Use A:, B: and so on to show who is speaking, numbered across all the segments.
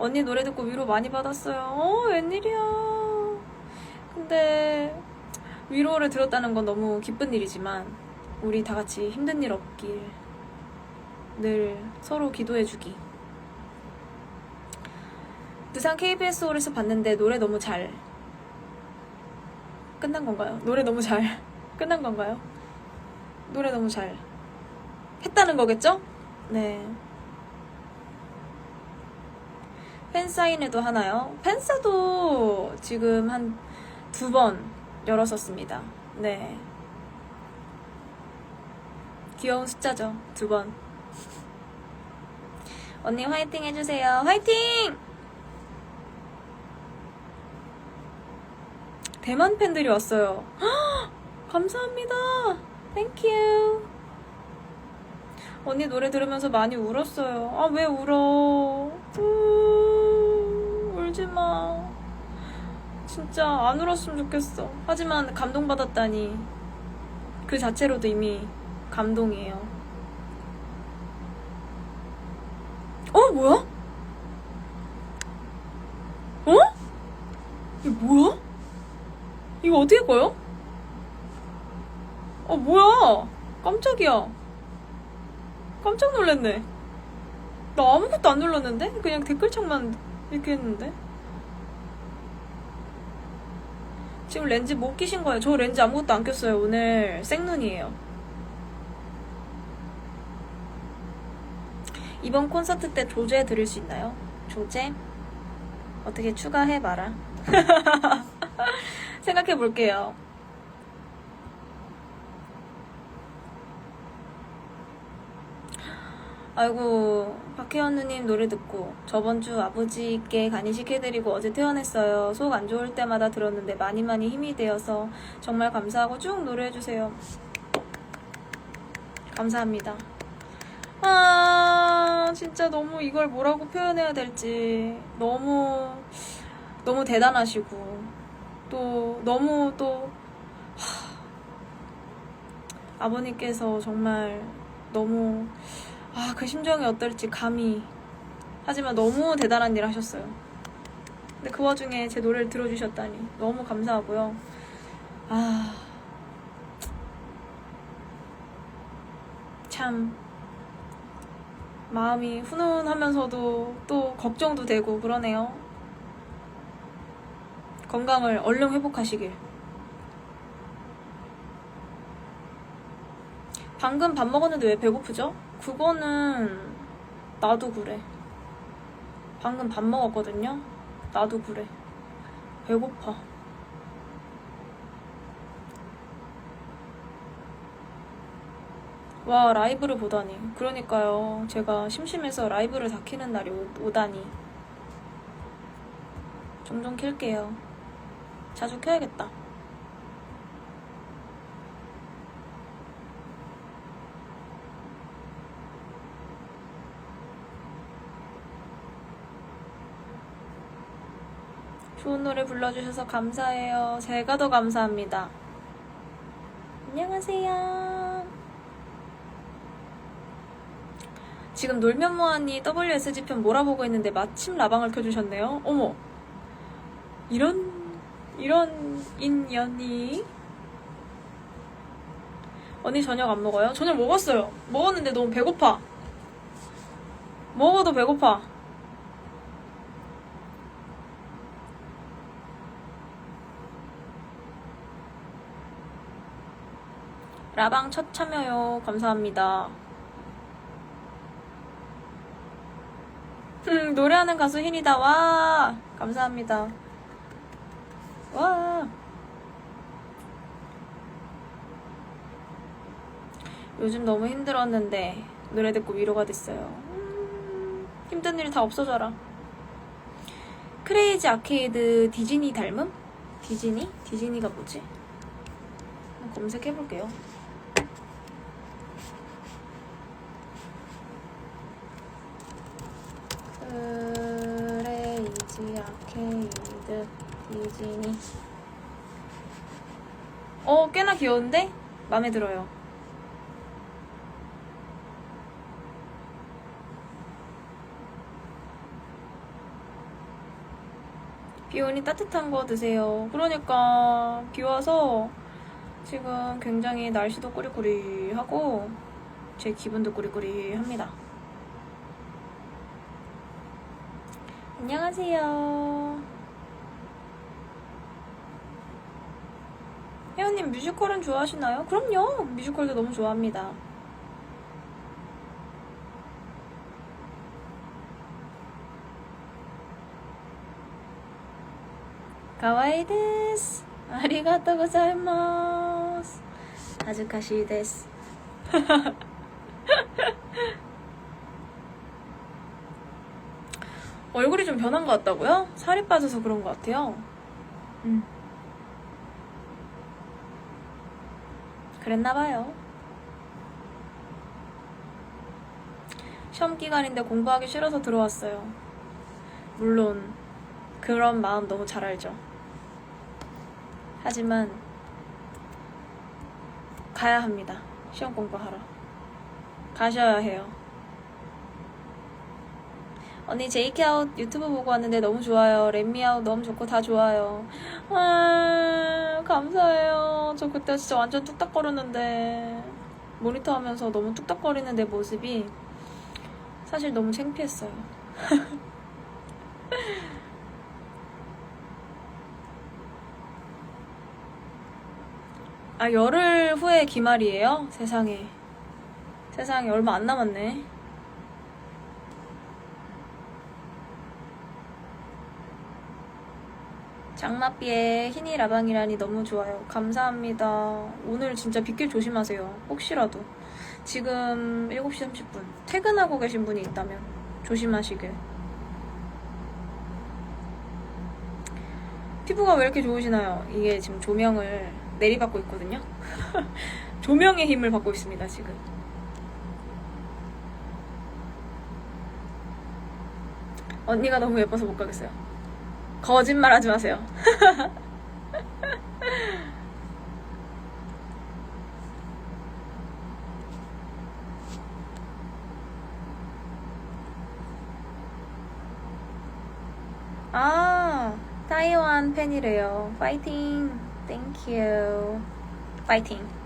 A: 언니 노래 듣고 위로 많이 받았어요. 어, 웬일이야. 근데 위로를 들었다는 건 너무 기쁜 일이지만 우리 다 같이 힘든 일 없길 늘 서로 기도해주기. 부산 KBS 홀에서 봤는데 노래 너무 잘 끝난 건가요? 노래 너무 잘 끝난 건가요? 노래 너무 잘 했다는 거겠죠? 네. 팬사인회도 하나요? 팬사도 지금 한 두 번 열었었습니다. 네. 귀여운 숫자죠. 두 번. 언니 화이팅 해주세요. 화이팅! 대만 팬들이 왔어요. 헉! 감사합니다. 땡큐. 언니 노래 들으면서 많이 울었어요. 아, 왜 울어? 우, 울지 마. 진짜 안 울었으면 좋겠어. 하지만 감동받았다니. 그 자체로도 이미 감동이에요. 어, 뭐야? 어? 이게 뭐야? 이거 어떻게 꺼요? 어, 뭐야? 깜짝이야. 깜짝 놀랐네. 나 아무것도 안 눌렀는데? 그냥 댓글창만 이렇게 했는데? 지금 렌즈 못 끼신 거예요. 저 렌즈 아무것도 안 꼈어요. 오늘 생눈이에요. 이번 콘서트 때 조제 들을 수 있나요? 조제? 어떻게 추가해봐라. 생각해 볼게요. 아이고 박혜원 누님 노래 듣고 저번 주 아버지께 간이식해드리고 어제 퇴원했어요. 속 안 좋을 때마다 들었는데 많이 많이 힘이 되어서 정말 감사하고 쭉 노래해주세요. 감사합니다. 아 진짜 너무 이걸 뭐라고 표현해야 될지 너무 너무 대단하시고 또 너무 또 하, 아버님께서 정말 너무 아, 그 심정이 어떨지 감히. 하지만 너무 대단한 일 하셨어요. 근데 그 와중에 제 노래를 들어주셨다니 너무 감사하고요. 아. 참. 마음이 훈훈하면서도 또 걱정도 되고 그러네요. 건강을 얼른 회복하시길. 방금 밥 먹었는데 왜 배고프죠? 그거는 나도 그래. 방금 밥 먹었거든요. 나도 그래. 배고파. 와, 라이브를 보다니. 그러니까요. 제가 심심해서 라이브를 다 키는 날이 오- 오다니. 종종 킬게요. 자주 켜야겠다. 좋은 노래 불러주셔서 감사해요. 제가 더 감사합니다. 안녕하세요. 지금 놀면 뭐하니 WSG 편 몰아보고 있는데 마침 라방을 켜주셨네요. 어머. 이런, 이런 인연이. 언니 저녁 안 먹어요? 저녁 먹었어요. 먹었는데 너무 배고파. 먹어도 배고파. 라방 첫 참여요. 감사합니다. 음, 노래하는 가수 흰이다. 와, 감사합니다. 와. 요즘 너무 힘들었는데 노래 듣고 위로가 됐어요. 음, 힘든 일 다 없어져라. 크레이지 아케이드 디즈니 닮음? 디즈니? 디즈니가 뭐지? 검색해볼게요. 크레이지 아케이드 디즈니 어 꽤나 귀여운데? 마음에 들어요 비 오니 따뜻한 거 드세요. 그러니까 비 와서 지금 굉장히 날씨도 꾸리꾸리하고 제 기분도 꾸리꾸리합니다. 안녕하세요. 혜연님 뮤지컬은 좋아하시나요? 그럼요. 뮤지컬도 너무 좋아합니다. 가와이 데스. 아리가또 고자이마스. 아즈카시 데스. 얼굴이 좀 변한 것 같다고요? 살이 빠져서 그런 것 같아요. 음. 그랬나봐요. 시험 기간인데 공부하기 싫어서 들어왔어요. 물론, 그런 마음 너무 잘 알죠. 하지만, 가야 합니다. 시험 공부하러. 가셔야 해요. 언니 제이키아웃 유튜브 보고 왔는데 너무 좋아요. 렛미아웃 너무 좋고 다 좋아요. 아 감사해요. 저 그때 진짜 완전 뚝딱거렸는데 모니터 하면서 너무 뚝딱거리는 내 모습이 사실 너무 창피했어요. 아 열흘 후에 기말이에요? 세상에 세상에 얼마 안 남았네. 장맛비에 흰이 라방이라니 너무 좋아요. 감사합니다. 오늘 진짜 빗길 조심하세요. 혹시라도. 지금 7시 30분. 퇴근하고 계신 분이 있다면 조심하시길. 피부가 왜 이렇게 좋으시나요? 이게 지금 조명을 내리받고 있거든요. 조명의 힘을 받고 있습니다, 지금. 언니가 너무 예뻐서 못 가겠어요. 거짓말 하지 마세요. 아, 타이완 팬이래요. 파이팅. 땡큐. 파이팅.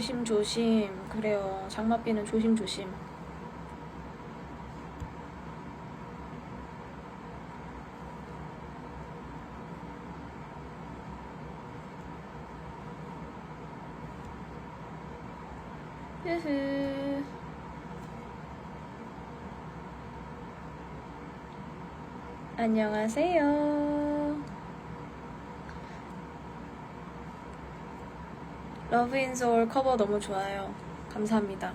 A: 조심조심. 그래요. 장맛비는 조심조심. 흐흐. 안녕하세요. 러브 인솔 커버 너무 좋아요. 감사합니다.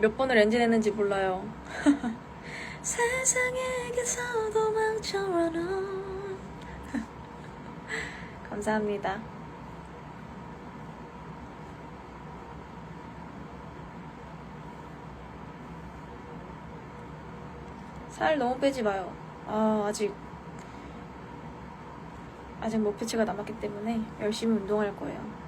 A: 몇 번을 엔진했는지 몰라요. 세상에게서 도망쳐라는 감사합니다. 살 너무 빼지 마요. 아, 아직 아직 목표치가 남았기 때문에 열심히 운동할 거예요.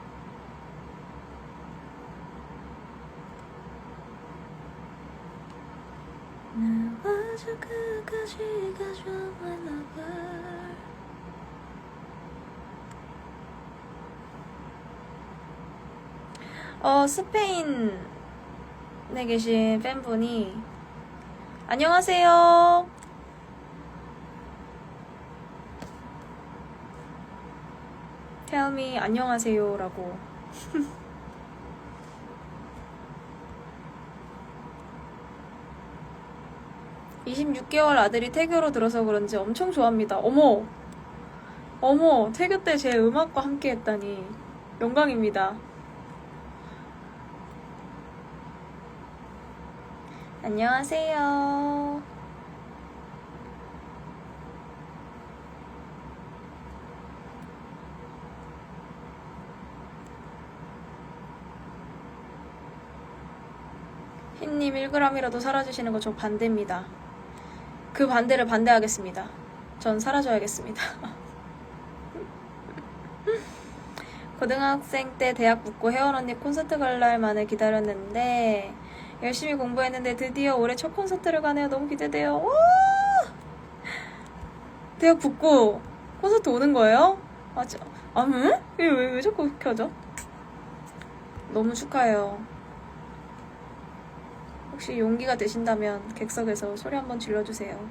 A: 나와줘 끝까지 my lover 어 스페인에 계신 팬분이 안녕하세요. 태음이 안녕하세요라고 26개월 아들이 태교로 들어서 그런지 엄청 좋아합니다. 어머! 어머! 태교 때 제 음악과 함께 했다니. 영광입니다. 안녕하세요. 흰님 1g이라도 사라지시는 거 저 반대입니다. 그 반대를 반대하겠습니다. 전 사라져야겠습니다. 고등학생 때 대학 붙고 혜원 언니 콘서트 갈 날만을 기다렸는데 열심히 공부했는데 드디어 올해 첫 콘서트를 가네요. 너무 기대돼요. 와! 대학 붙고 콘서트 오는 거예요? 아, 진 아, 응? 왜, 왜, 왜 자꾸 켜져? 너무 축하해요. 혹시 용기가 되신다면 객석에서 소리 한번 질러주세요.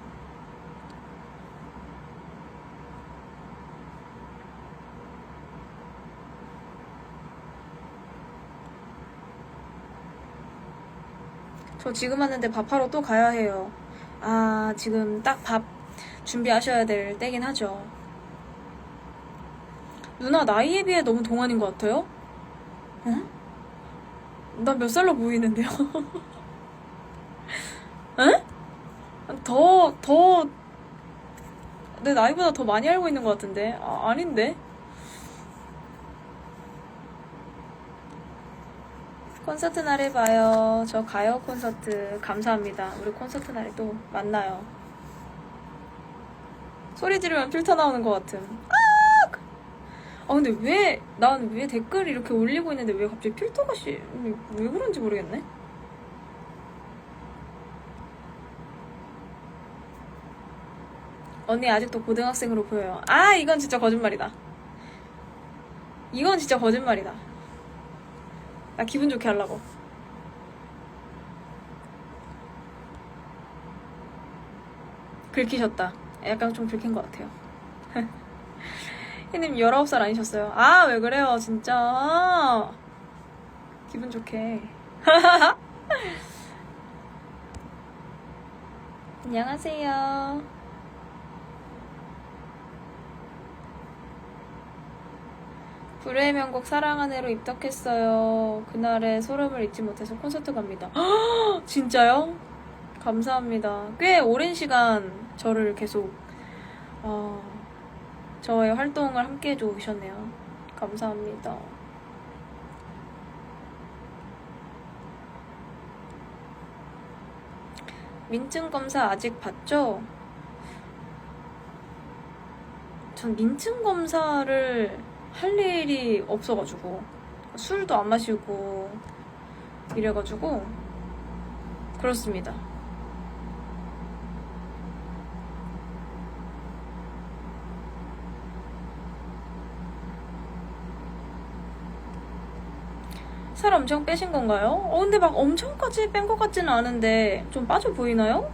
A: 저 지금 왔는데 밥하러 또 가야 해요. 아, 지금 딱 밥 준비하셔야 될 때긴 하죠. 누나 나이에 비해 너무 동안인 것 같아요? 응? 나 몇 살로 보이는데요? 응? 더, 더, 내 나이보다 더 많이 알고 있는 것 같은데? 아, 아닌데? 콘서트 날에 봐요. 저 가요 콘서트 감사합니다. 우리 콘서트 날에 또 만나요. 소리 지르면 필터 나오는 것 같음. 아! 아 근데 왜 난 왜 댓글 이렇게 올리고 있는데 왜 갑자기 필터가 씨, 왜 그런지 모르겠네. 언니 아직도 고등학생으로 보여요. 아 이건 진짜 거짓말이다. 이건 진짜 거짓말이다. 나 기분 좋게 하려고. 긁히셨다. 약간 좀 긁힌 것 같아요. 혜님 19살 아니셨어요? 아, 왜 그래요, 진짜. 기분 좋게. 안녕하세요. 불후의 명곡 사랑하네로 입덕했어요. 그날의 소름을 잊지 못해서 콘서트 갑니다. 진짜요? 감사합니다. 꽤 오랜 시간 저를 계속 어, 저의 활동을 함께 해주셨네요. 감사합니다. 민증 검사 아직 받죠? 전 민증 검사를 할 일이 없어가지고 술도 안 마시고 이래가지고 그렇습니다. 살 엄청 빼신 건가요? 어, 근데 막 엄청까지 뺀 것 같지는 않은데 좀 빠져 보이나요?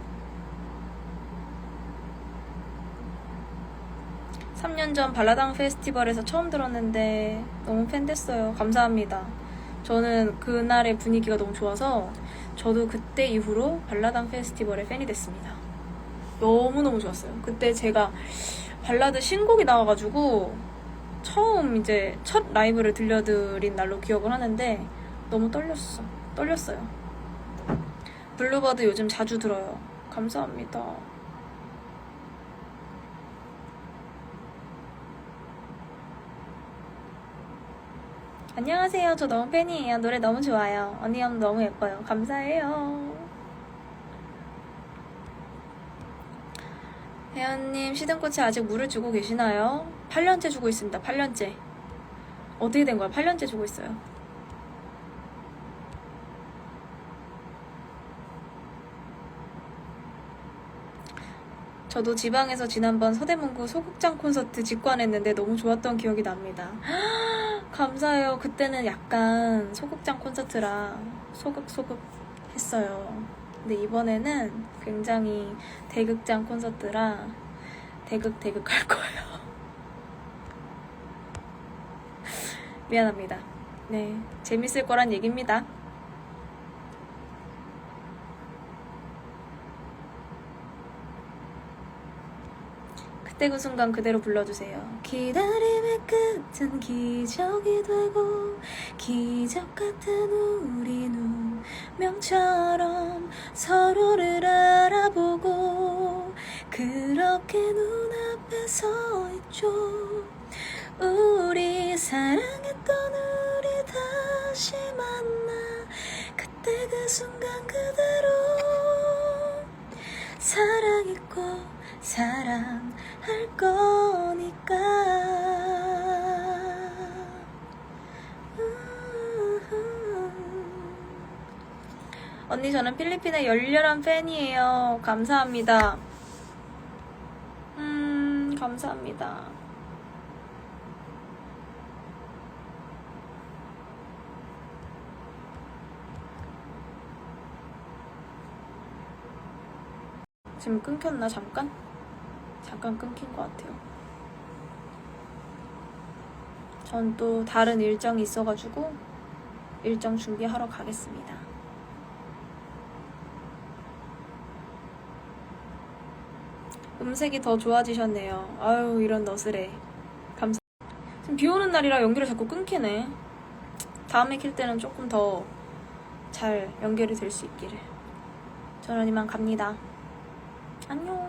A: 3년 전 발라당 페스티벌에서 처음 들었는데 너무 팬 됐어요. 감사합니다. 저는 그날의 분위기가 너무 좋아서 저도 그때 이후로 발라당 페스티벌의 팬이 됐습니다. 너무너무 좋았어요. 그때 제가 발라드 신곡이 나와가지고 처음 이제 첫 라이브를 들려드린 날로 기억을 하는데 너무 떨렸어. 떨렸어요. 블루버드 요즘 자주 들어요. 감사합니다. 안녕하세요. 저 너무 팬이에요. 노래 너무 좋아요. 언니 형 너무 예뻐요. 감사해요. 혜연님, 시든꽃에 아직 물을 주고 계시나요? 8년째 주고 있습니다. 8년째. 어떻게 된 거야? 8년째 주고 있어요. 저도 지방에서 지난번 서대문구 소극장 콘서트 직관했는데 너무 좋았던 기억이 납니다. 감사해요. 그때는 약간 소극장 콘서트라 소극소극 했어요. 근데 이번에는 굉장히 대극장 콘서트라 대극대극 할 거예요. 미안합니다. 네, 재밌을 거란 얘기입니다. 그때 그 순간 그대로 불러주세요. 기다림의 끝은 기적이 되고 기적 같은 우리 운명처럼 서로를 알아보고 그렇게 눈앞에 서 있죠. 우리 사랑했던 우리 다시 만나 그때 그 순간 그대로 사랑했고 사랑 할 거니까 언니 저는 필리핀의 열렬한 팬이에요. 감사합니다. 음, 감사합니다. 지금 끊겼나 잠깐? 잠깐 끊긴 것 같아요. 전 또 다른 일정이 있어가지고 일정 준비하러 가겠습니다. 음색이 더 좋아지셨네요. 아유 이런 너스레. 감사. 지금 비 오는 날이라 연결이 자꾸 끊기네. 다음에 킬 때는 조금 더 잘 연결이 될 수 있기를. 저는 이만 갑니다. 안녕.